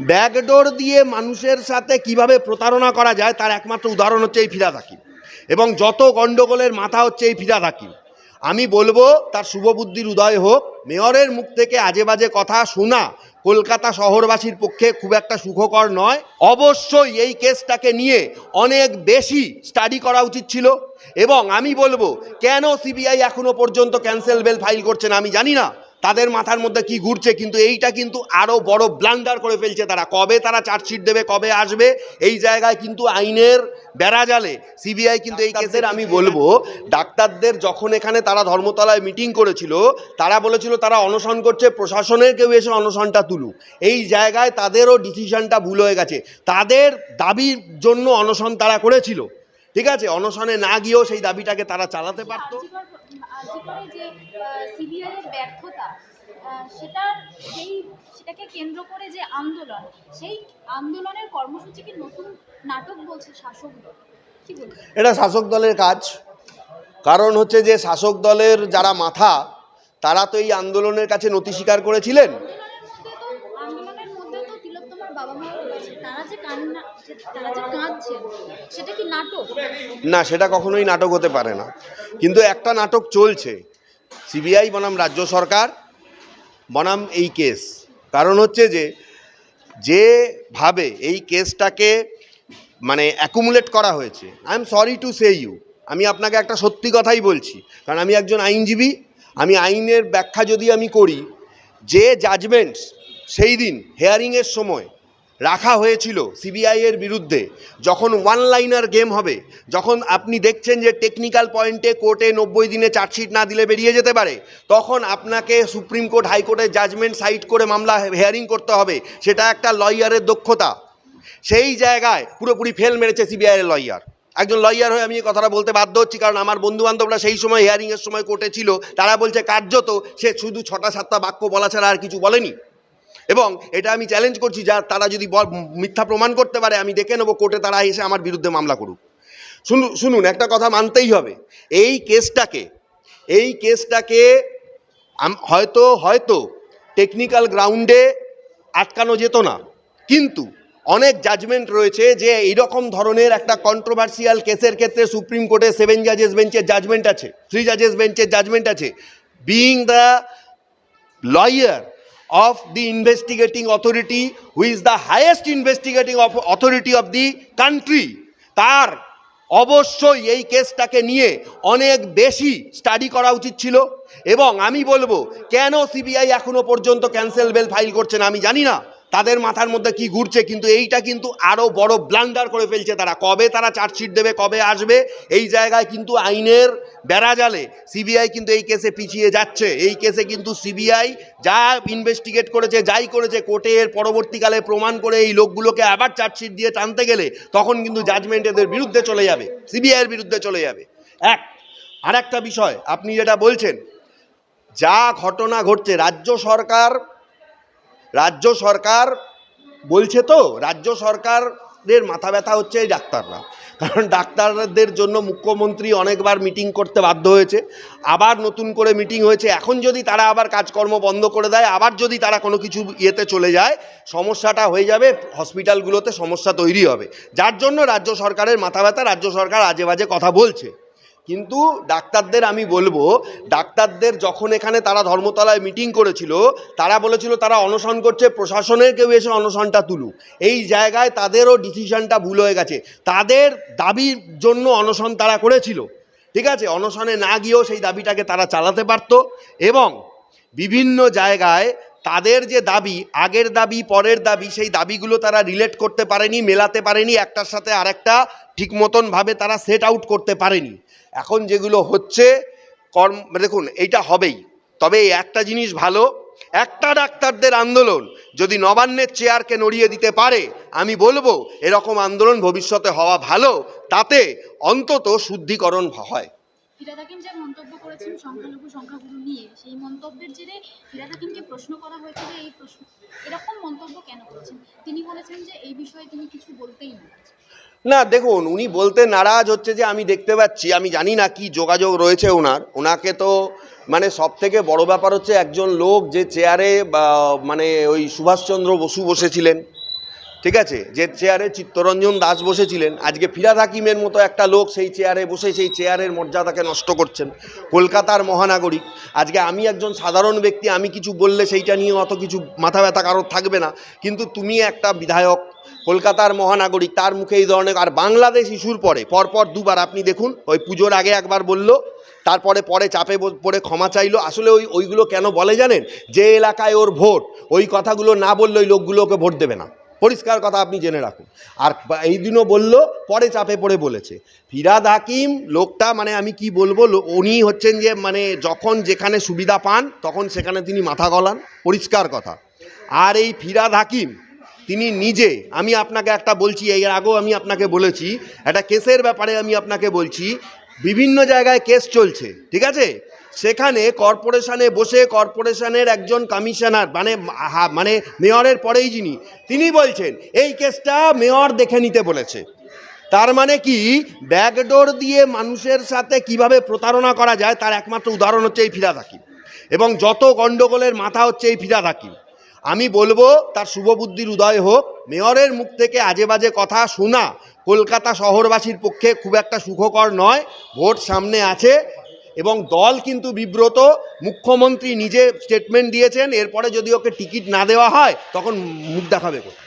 Backdoor দিয়ে মানুষের সাথে কীভাবে প্রতারণা করা যায় তার একমাত্র উদাহরণ হচ্ছে এই ফিরা হাকিম এবং যত গণ্ডগোলের মাথা হচ্ছে এই ফিরা হাকিম আমি বলব তার শুভবুদ্ধির উদয় হোক, মেয়রের মুখ থেকে আজে বাজে কথা শোনা কলকাতা শহরবাসীর পক্ষে খুব একটা সুখকর নয়। অবশ্যই এই কেসটাকে নিয়ে অনেক বেশি স্টাডি করা উচিত ছিল। এবং আমি বলব, কেন সিবিআই এখনও পর্যন্ত ক্যান্সেল বেল ফাইল করছে না আমি জানি না। তাদের মাথার মধ্যে কি ঘুরছে কিন্তু এইটা কিন্তু আরও বড় ব্লান্ডার করে ফেলছে তারা। কবে তারা চার্জশিট দেবে কবে আসবে এই জায়গায় কিন্তু আইনের বেড়াজালে সিবিআই কিন্তু এই কেসের আমি বলব ডাক্তারদের যখন এখানে তারা ধর্মতলায় মিটিং করেছিল তারা বলেছিল তারা অনশন করছে প্রশাসনের কেউ এসে অনশনটা তুলুক। এই জায়গায় তাদেরও ডিসিশনটা ভুল হয়ে গেছে। তাদের দাবির জন্য অনশন তারা করেছিল। ঠিক আছে? অনশনে না গিয়েও সেই দাবিটাকে তারা চালাতে পারতো। আজিকার যে সিবিআই এর ব্যর্থতা সেটার সেই, সেটাকে কেন্দ্র করে যে আন্দোলন, সেই আন্দোলনের কর্মসূচি কি নতুন নাটক বলছে শাসক দল? এটা শাসক দলের কাজ। কারণ হচ্ছে যে, শাসক দলের যারা মাথা, তারা তো এই আন্দোলনের কাছে নতি স্বীকার করেছিলেন। না, সেটা কখনোই নাটক হতে পারে না। কিন্তু একটা নাটক চলছে। সিবিআই, বনাম রাজ্য সরকার, বনাম এই কেস। কারণ হচ্ছে যে যেভাবে এই কেসটাকে মানে অ্যাকুমুলেট করা হয়েছে I am sorry to say you আমি আপনাকে একটা সত্যি কথাই বলছি। কারণ আমি একজন আইনজীবী, আমি আইনের ব্যাখ্যা যদি আমি করি, যে জাজমেন্টস সেই দিন হেয়ারিংয়ের সময় রাখা হয়েছিল সিবিআই এর বিরুদ্ধে। যখন ওয়ান লাইনার গেম হবে, যখন আপনি দেখছেন যে টেকনিক্যাল পয়েন্টে কোর্টে নব্বই দিনে চার্জশিট না দিলে বেরিয়ে যেতে পারে, তখন আপনাকে সুপ্রিম কোর্ট হাইকোর্টের জাজমেন্ট সাইট করে মামলা হেয়ারিং করতে হবে। সেটা একটা লয়ারের দক্ষতা। সেই জায়গায় পুরোপুরি ফেল মেরেছে সিবিআই এর লয়ার একজন লয়ার হয়ে আমি এই কথাটা বলতে বাধ্য হচ্ছি, কারণ আমার বন্ধু বান্ধবরা সেই সময় হিয়ারিংয়ের সময় কোর্টে ছিল। তারা বলছে, কার্যত সে শুধু ছটা সাতটা বাক্য বলা ছাড়া আর কিছু বলেনি। এবং এটা আমি চ্যালেঞ্জ করছি যা তারা যদি মিথ্যা প্রমাণ করতে পারে, আমি দেখে নেব কোর্টে তারা এসে আমার বিরুদ্ধে মামলা করুক। শুনুন শুনুন, একটা কথা মানতেই হবে। এই কেসটাকে এই কেসটাকে হয়তো হয়তো টেকনিক্যাল গ্রাউন্ডে আটকানো যেত না। কিন্তু অনেক জাজমেন্ট রয়েছে যে এইরকম ধরনের একটা কন্ট্রোভার্সিয়াল কেসের ক্ষেত্রে সুপ্রিম কোর্টে সেভেন জাজেস বেঞ্চের জাজমেন্ট আছে থ্রি জাজেস বেঞ্চের জাজমেন্ট আছে। Being the lawyer of the investigating authority who is the highest investigating authority of the country তার অবশ্যই এই কেসটাকে নিয়ে অনেক বেশি স্টাডি করা উচিত ছিল এবং আমি বলব কেন সিবিআই এখনও পর্যন্ত ক্যান্সেল বেল ফাইল করছে না আমি জানি না তাদের মাথার মধ্যে কি ঘুরছে, কিন্তু এইটা কিন্তু আরও বড় ব্লান্ডার করে ফেলছে তারা। কবে তারা চার্জশিট দেবে, কবে আসবে, এই জায়গায় কিন্তু আইনের বেড়াজালে সিবিআই কিন্তু এই কেসে পিছিয়ে যাচ্ছে। এই কেসে কিন্তু সিবিআই যা ইনভেস্টিগেট করেছে, যাই করেছে, কোর্টে এর পরবর্তীকালে প্রমাণ করে এই লোকগুলোকে আবার চার্জশিট দিয়ে টানতে গেলে তখন কিন্তু জাজমেন্ট এদের বিরুদ্ধে চলে যাবে সিবিআইয়ের বিরুদ্ধে চলে যাবে। এক আর একটা বিষয়, আপনি যেটা বলছেন, যা ঘটনা ঘটছে, রাজ্য সরকার রাজ্য সরকার বলছে তো, রাজ্য সরকারের মাথা ব্যথা হচ্ছে এই ডাক্তাররা। কারণ ডাক্তারদের জন্য মুখ্যমন্ত্রী অনেকবার মিটিং করতে বাধ্য হয়েছে, আবার নতুন করে মিটিং হয়েছে। এখন যদি তারা আবার কাজকর্ম বন্ধ করে দেয়, আবার যদি তারা কোনো কিছু ইয়েতে চলে যায়, সমস্যাটা হয়ে যাবে, হসপিটালগুলোতে সমস্যা তৈরি হবে। যার জন্য রাজ্য সরকারের মাথা ব্যথা, রাজ্য সরকার আজে বাজে কথা বলছে। কিন্তু ডাক্তারদের আমি বলব, ডাক্তারদের যখন এখানে তারা ধর্মতলায় মিটিং করেছিল, তারা বলেছিল তারা অনশন করছে, প্রশাসনের কেউ এসে অনশনটা তুলুক। এই জায়গায় তাদেরও ডিসিশনটা ভুল হয়ে গেছে। তাদের দাবির জন্য অনশন তারা করেছিল। ঠিক আছে? অনশনে না গিয়েও সেই দাবিটাকে তারা চালাতে পারত এবং বিভিন্ন জায়গায় তাদের যে দাবি, আগের দাবি, পরের দাবি, সেই দাবিগুলো তারা রিলেট করতে পারেনি, মেলাতে পারেনি, একটার সাথে আরেকটা ঠিক মতনভাবে তারা সেট আউট করতে পারেনি। এখন যেগুলো হচ্ছে, কর্ম দেখুন, এইটা হবেই। তবে একটা জিনিস ভালো, একটা ডাক্তারদের আন্দোলন যদি নবান্নের চেয়ারকে নড়িয়ে দিতে পারে, আমি বলব, এরকম আন্দোলন ভবিষ্যতে হওয়া ভালো, তাতে অন্তত শুদ্ধিকরণ হয়। ফিরাদ হাকিম যে মন্তব্য করেছেন সংখ্যালঘু সংখ্যাগুরু নিয়ে। সেই মন্তব্যের জেরে ফিরাদ হাকিমকে প্রশ্ন করা হয়েছে যে এই প্রশ্ন এরকম মন্তব্য কেন করেছেন? তিনি বলেছেন যে এই বিষয়ে তিনি কিছু বলতেই না না দেখুন উনি বলতে নারাজ হচ্ছে যে আমি দেখতে পাচ্ছি আমি জানি না কি যোগাযোগ রয়েছে ওনার। ওনাকে তো মানে সব থেকে বড় ব্যাপার হচ্ছে একজন লোক যে চেয়ারে মানে ওই সুভাষচন্দ্র বসু বসেছিলেন। ঠিক আছে? যে চেয়ারে চিত্তরঞ্জন দাস বসেছিলেন। আজকে ফিরাদ হাকিমের মতো একটা লোক সেই চেয়ারে বসে সেই চেয়ারের মর্যাদাকে নষ্ট করছেন। কলকাতার মহানাগরিক। আজকে আমি একজন সাধারণ ব্যক্তি, আমি কিছু বললে সেইটা নিয়ে অত কিছু মাথা ব্যথা কারোর থাকবে না। কিন্তু তুমি একটা বিধায়ক, কলকাতার মহানাগরিক, তার মুখে এই ধরনের আর বাংলাদেশ ইস্যুর পরে, পরপর দুবার আপনি দেখুন, ওই পুজোর আগে একবার বলল, তারপরে পরে চাপে পড়ে ক্ষমা চাইলো। আসলে ওই ওইগুলো কেন বলে জানেন? যে এলাকায় ওর ভোট, ওই কথাগুলো না বললে ওই লোকগুলোকে ভোট দেবে না। পরিষ্কার কথা আপনি জেনে রাখুন। আর এই দিনও বলল, পরে চাপে পড়ে বলেছে। ফিরাদ হাকিম লোকটা মানে আমি কি বলব উনি হচ্ছেন যে মানে যখন যেখানে সুবিধা পান, তখন সেখানে তিনি মাথা গলান। পরিষ্কার কথা। আর এই ফিরাদ হাকিম, তিনি নিজে, আমি আপনাকে একটা বলছি এর আগেও আমি আপনাকে বলেছি, একটা কেসের ব্যাপারে আমি আপনাকে বলছি, বিভিন্ন জায়গায় কেস চলছে, ঠিক আছে? সেখানে কর্পোরেশনে বসে কর্পোরেশনের একজন কমিশনার মানে মানে মেয়রের পরেই যিনি, তিনি বলছেন, এই কেসটা মেয়র দেখে নিতে বলেছে। তার মানে কি, ব্যাকডোর দিয়ে মানুষের সাথে কীভাবে প্রতারণা করা যায়, তার একমাত্র উদাহরণ হচ্ছে এই ফিরাদ হাকিম এবং যত গণ্ডগোলের মাথা হচ্ছে এই ফিরাদ হাকিম আমি বলব, তার শুভবুদ্ধির উদয় হোক, মেয়রের মুখ থেকে আজে বাজে কথা শোনা, কলকাতা শহরবাসীর পক্ষে খুব একটা সুখকর নয়। ভোট সামনে আছে এবং দল কিন্তু বিব্রত। মুখ্যমন্ত্রী নিজে স্টেটমেন্ট দিয়েছেন, এরপরে যদি ওকে টিকিট না দেওয়া হয়, তখন মুখ দেখাবে কোথায়?